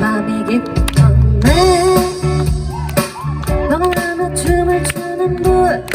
마음이 깊던 내 너무나 춤을 추는 물.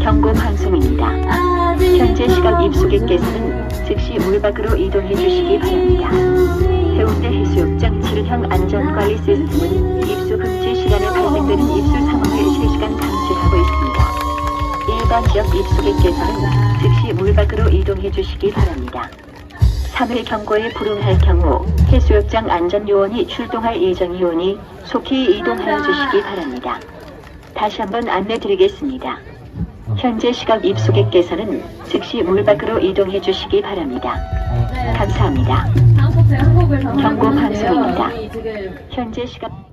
경고 방송입니다. 현재 시각 입수객께서는 즉시 물밖으로 이동해 주시기 바랍니다. 해운대 해수욕장 7형 안전관리 시스템은 있습니다. 일반 지역 입수객께서는 즉시 물 밖으로 이동해 주시기 바랍니다. 3일 경고에 불응할 경우 해수욕장 안전요원이 출동할 예정이오니 속히 이동하여 주시기 바랍니다. 다시 한번 안내드리겠습니다. 현재 시각 입수객께서는 즉시 물 밖으로 이동해 주시기 바랍니다. 감사합니다. 경고 방송입니다. 현재 시각